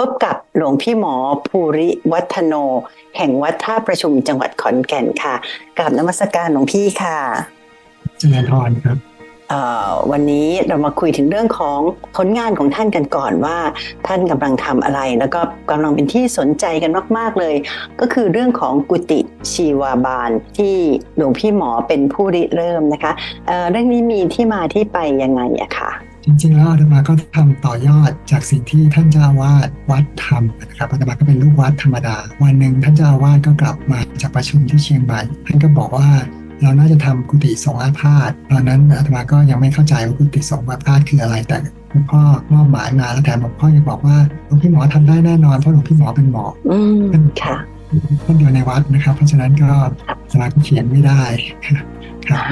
พบกับหลวงพี่หมอภูริวัฒโน แห่งวัดท่าประชุมจังหวัดขอนแก่นค่ะกราบนมัสการหลวงพี่ค่ะเจริญพรครับเอ่อวันนี้เรามาคุยถึงเรื่องของผลงานของท่านกันก่อนว่า ท่านกำลังทำอะไร แล้วก็กำลังเป็นที่สนใจกันมาก ๆเลย ก็คือเรื่องของกุฏิชีวาบาลที่หลวงพี่หมอเป็นผู้ริเริ่มนะคะเอ่อเรื่องนี้มีที่มาที่ไปยังไงอะคะ จริงๆแล้วอาตมาก็ทำต่อยอดจากสิ่งที่ท่านเจ้าอาวาสวัดทำนะครับอาตมาก็เป็นลูกวัดธรรมดา วันหนึ่งท่านเจ้าอาวาสก็กลับมาจากประชุมที่เชียงใหม่ท่านก็บอกว่าเราน่าจะทำกุฏิสงฆ์อาพาธตอนนั้นอาตมาก็ยังไม่เข้าใจว่ากุฏิสงฆ์อาพาธคืออะไรแต่หลวงพ่อมอบหมายมาแล้วแถมหลวงพ่อยังบอกว่าหลวงพี่หมอทำได้แน่นอนเพราะหลวงพี่หมอเป็นหมออืมค่ะคนเดียวในวัดนะครับ เพราะฉะนั้นก็ อาตมาเขียนไม่ได้ครับ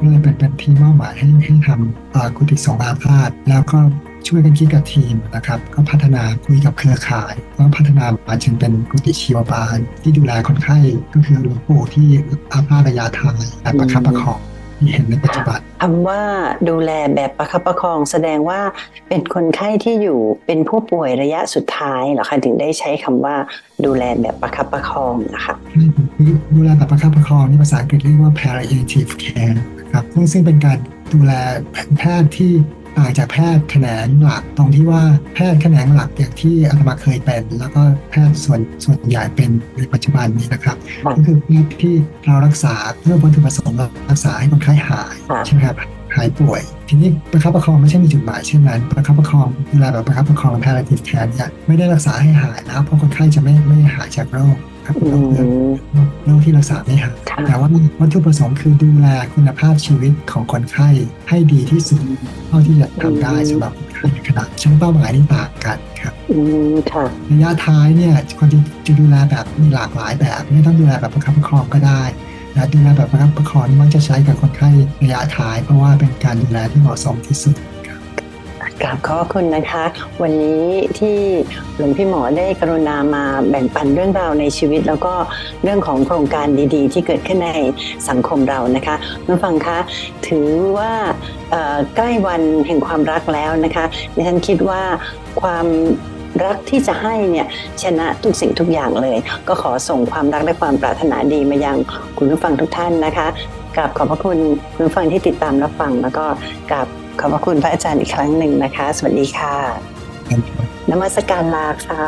ก็เลยเป็นเป็นที่มอบหมายให้ให้ทำกุฏิสงฆ์อาพาธแล้วก็ช่วยกันคิดกับทีมนะครับ ก็พัฒนาคุยกับเครือข่ายก็พัฒนามาจนเป็นกุฏิชีวบาลที่ดูแลคนไข้ก็คือหลวงปู่ที่อาพาธระยะทางแบบประคับประคอง ที่เห็นในปัจจุบันคำว่าดูแลแบบประคับประคองแสดงว่าเป็นคนไข้ที่อยู่เป็นผู้ป่วยระยะสุดท้ายเหรอคะถึงได้ใช้คำว่าดูแลแบบประคับประคองนะคะดูแลแบบประคับประคองนี่ภาษาอังกฤษเรียกว่า palliative care นะครับซึ่งซึ่งเป็นการดูแลแพทย์ที่ ต่างจากแพทย์แขนงหลักตรงที่ว่าแพทย์แขนงหลักอย่างที่อาตมาเคยเป็น แล้วก็แพทย์ส่วนส่วนใหญ่เป็นในปัจจุบันนี้นะครับค่ะก็คือแพทย์ที่เรารักษาเพื่อวัตถุประสงค์เรารักษาให้คนไข้หายค่ะใช่ไหมครับหายป่วย ทีนี้ประคับประคองไม่ใช่มีจุดหมายเช่นนั้น ประคับประคองดูแลแบบประคับประคอง palliative care เนี่ยไม่ได้รักษาให้หายแล้วเพราะคนไข้จะไม่ไม่หายจากโรค ครับอืเราเลือกมโรคที่รักษาไม่หายค่ะแต่ว่าวัตถุประสงค์คือดูแลคุณภาพชีวิตของคนไข้ให้ดีที่สุดเท่าที่จะทำได้สำหรับคนไข้ในขณะชั้นเป้าหมายนี่ต่างกันครับอืมค่ะระยะท้ายเนี่ยคนที่จะดูแลแบบมีหลากหลายแบบไม่ต้องดูแลแบบประคับประคองก็ได้นะดูแลแบบประคับประคองนี่มักจะใช้กับคนไข้ระยะท้าย เพราะว่าเป็นการดูแลที่เหมาะสมที่สุด กราบขอบคุณนะคะ วันนี้ที่หลวงพี่หมอได้กรุณามาแบ่งปันเรื่องราวในชีวิต แล้วก็เรื่องของโครงการดีๆ ที่เกิดขึ้นในสังคมเรานะคะคุณฟังคะถือว่าใกล้วันแห่งความรักแล้วนะคะดิฉันคิดว่าความรักที่จะให้เนี่ยชนะทุกสิ่งทุกอย่างเลย ก็ขอส่งความรักและความปรารถนาดีมายังคุณผู้ฟังทุกท่านนะคะกราบขอบพระคุณคุณผู้ฟังที่ติดตามรับฟังแล้วก็กราบ ขอบพระคุณพระอาจารย์อีกครั้งหนึ่งนะคะ สวัสดีค่ะนมัสการลาค่ะ